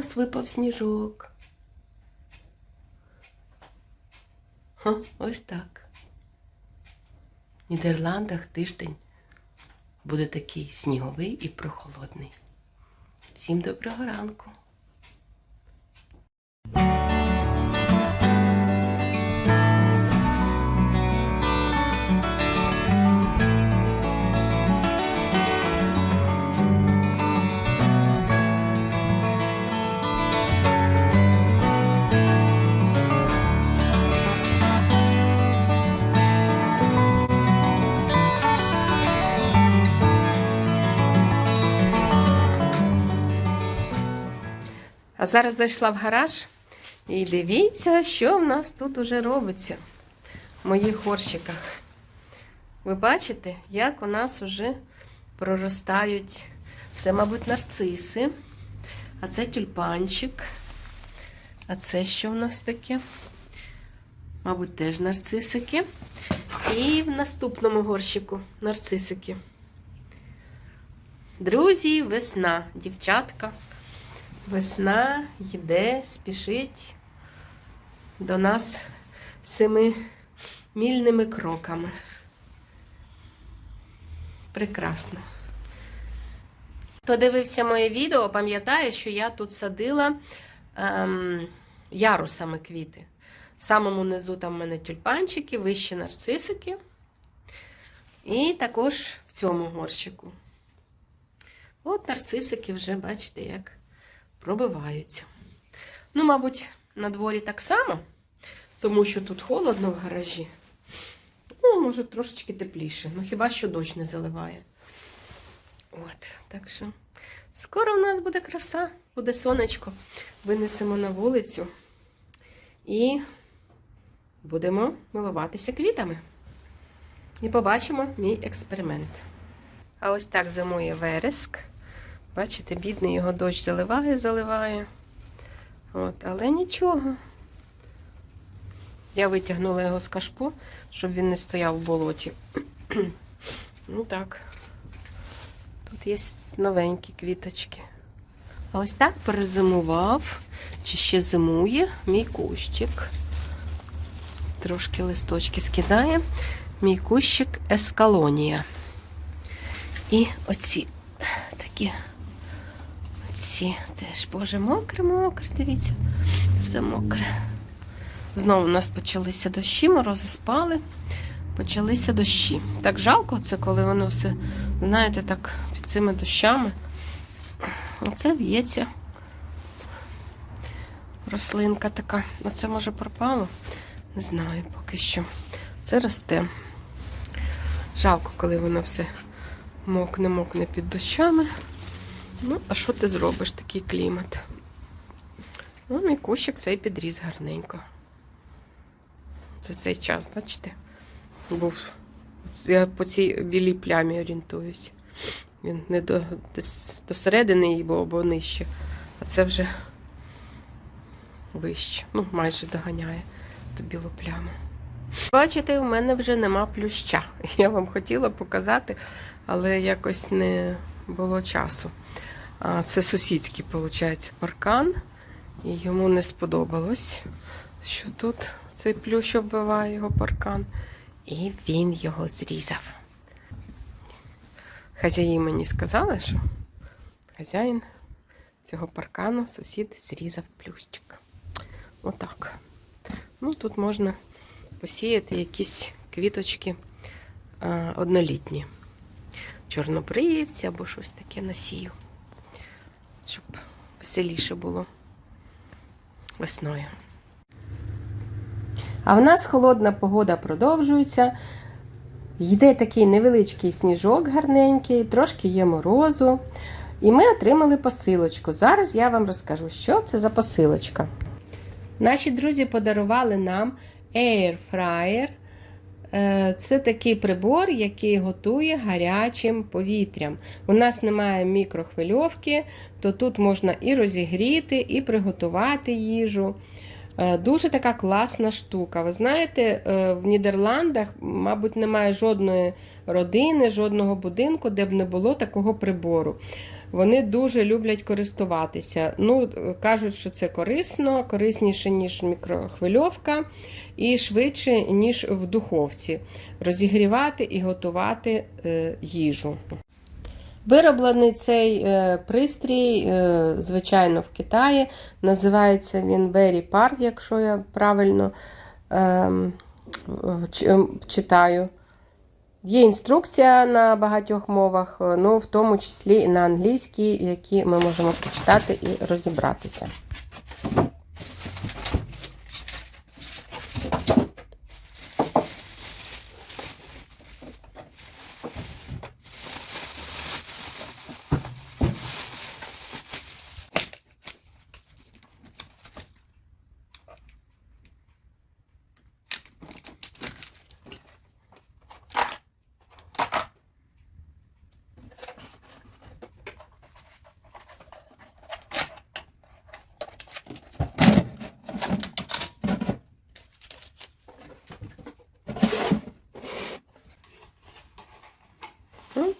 нас випав сніжок. Ха, ось так. В Нідерландах тиждень буде такий сніговий і прохолодний. Всім доброго ранку! А зараз зайшла в гараж і дивіться, що в нас тут уже робиться в моїх горщиках. Ви бачите, як у нас уже проростають. Це, мабуть, нарциси, а це тюльпанчик. А це що в нас таке? Мабуть, теж нарцисики. І в наступному горщику нарцисики. Друзі, весна, дівчатка. Весна йде, спішить до нас семимільними кроками. Прекрасно. Хто дивився моє відео, пам'ятає, що я тут садила ем, ярусами квіти. В самому низу там в мене тюльпанчики, вищі нарцисики. І також в цьому горщику. От нарцисики вже, бачите, як пробиваються. Ну, мабуть, на дворі так само, тому що тут холодно в гаражі. Ну, може, трошечки тепліше. Ну, хіба що дощ не заливає. От, так що скоро в нас буде краса, буде сонечко. Винесемо на вулицю і будемо милуватися квітами. І побачимо мій експеримент. А ось так зимує вереск. Бачите, бідний його дощ заливає, заливає. От, але нічого. Я витягнула його з кашпу, щоб він не стояв в болоті. ну так. Тут є новенькі квіточки. А ось так перезимував, чи ще зимує мій кущик. Трошки листочки скидає. Мій кущик ескалонія. І оці такі. Ці теж, боже, мокре, мокре, дивіться, все мокре. Знову у нас почалися дощі, морози спали, почалися дощі. Так жалко це, коли воно все, знаєте, так під цими дощами. Оце в'ється. Рослинка така. А це може пропало? Не знаю поки що. Це росте. Жалко, коли воно все мокне-мокне під дощами. Ну, а що ти зробиш такий клімат? Ну, мій кущик цей підріс гарненько. За цей час, бачите? Був. Я по цій білій плямі орієнтуюся. Він не до, десь до середини її або нижче. А це вже вище. Ну, майже доганяє ту білу пляму. Бачите, у мене вже нема плюща. Я вам хотіла показати, але якось не було часу. Це сусідський, виходить, паркан. І йому не сподобалось, що тут цей плющ оббиває його паркан. І він його зрізав. Хазяї мені сказали, що хазяїн цього паркану сусід зрізав плющик. Отак. Ну, тут можна посіяти якісь квіточки однолітні. Чорнобривці або щось таке насію щоб веселіше було весною. А в нас холодна погода продовжується. Йде такий невеличкий сніжок гарненький, трошки є морозу. І ми отримали посилочку. Зараз я вам розкажу, що це за посилочка. Наші друзі подарували нам Air Fryer. Е, Це такий прибор, який готує гарячим повітрям. У нас немає мікрохвильовки, то тут можна і розігріти, і приготувати їжу. Е, Дуже така класна штука. Ви знаєте, е, в Нідерландах, мабуть, немає жодної родини, жодного будинку, де б не було такого прибору. Вони дуже люблять користуватися. Ну, кажуть, що це корисно, корисніше, ніж мікрохвильовка, і швидше, ніж в духовці. Розігрівати і готувати е, їжу. Вироблений цей е, пристрій, е, звичайно, в Китаї. Називається він Berry Part, якщо я правильно ем, читаю. Є інструкція на багатьох мовах, е, ну, в тому числі і на англійській, які ми можемо прочитати і розібратися.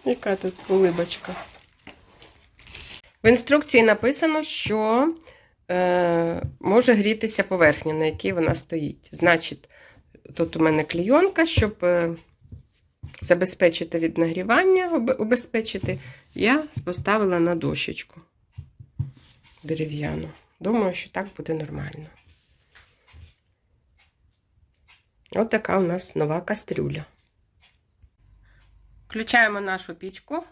Яка тут улибочка. В інструкції написано, що е, може грітися поверхня, на якій вона стоїть. Значить, тут у мене клійонка, щоб е, забезпечити від нагрівання, об- убезпечити, я поставила на дощечку дерев'яну. Думаю, що так буде нормально. От така у нас нова кастрюля. Включаємо нашу пічку.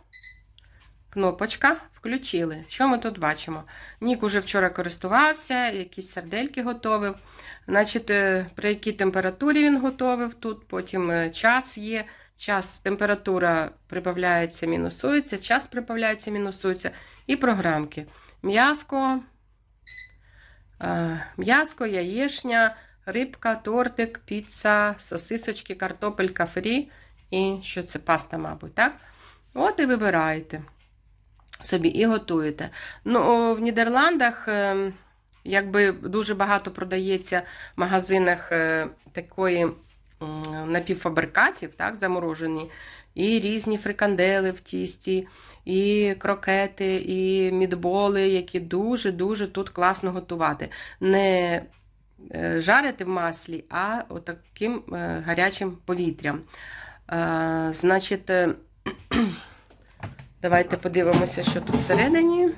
Кнопочка включили. Що ми тут бачимо? Нік уже вчора користувався, якісь сардельки готовив. Значить, е, при якій температурі він готовив тут, потім е, час є. Час, температура прибавляється, мінусується, час прибавляється, мінусується. І програмки. М'яско, е, м'яско, яєшня, рибка, тортик, піца, сосисочки, картопелька фрі. І що це паста, мабуть, так? От і вибираєте собі і готуєте. Ну, в Нідерландах е, якби дуже багато продається в магазинах е, такої напівфабрикатів, так, заморожені, і різні фрикандели в тісті, і крокети, і мідболи, які дуже-дуже тут класно готувати. Не е, жарити в маслі, а отаким е, гарячим повітрям. Е, Значить, е, давайте подивимося, що тут всередині.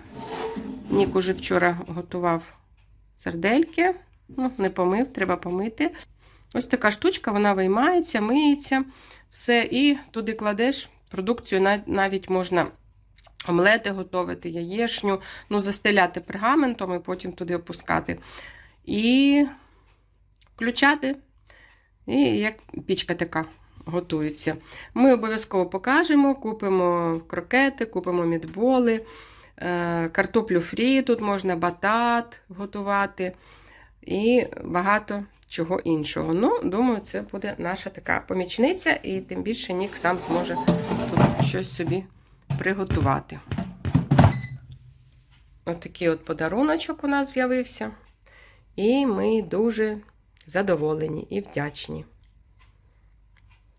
Нік уже вчора готував сардельки. Ну, не помив, треба помити. Ось така штучка, вона виймається, миється, все, і туди кладеш продукцію, навіть можна омлети готувати, яєшню, ну, застеляти пергаментом і потім туди опускати. І включати. І як пічка така готується. Ми обов'язково покажемо, купимо крокети, купимо мідболи, е, картоплю фрі, тут можна батат готувати і багато чого іншого. Ну, думаю, це буде наша така помічниця, і тим більше Нік сам зможе тут щось собі приготувати. Отакий от подаруночок у нас з'явився. І ми дуже задоволені і вдячні.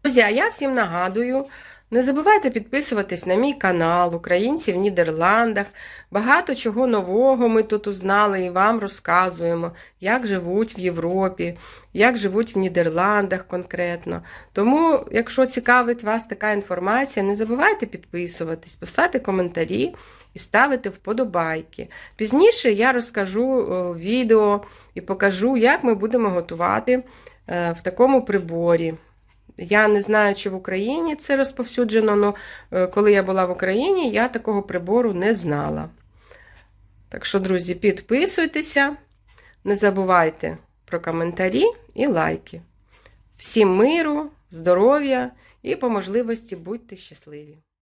Друзі, а я всім нагадую, не забувайте підписуватись на мій канал Українці в Нідерландах. Багато чого нового ми тут узнали і вам розказуємо, як живуть в Європі, як живуть в Нідерландах конкретно. Тому, якщо цікавить вас така інформація, не забувайте підписуватись, писати коментарі і ставити вподобайки. Пізніше я розкажу відео і покажу, як ми будемо готувати е, в такому приборі. Я не знаю, чи в Україні це розповсюджено, але коли я була в Україні, я такого прибору не знала. Так що, друзі, підписуйтеся, не забувайте про коментарі і лайки. Всім миру, здоров'я і по можливості будьте щасливі!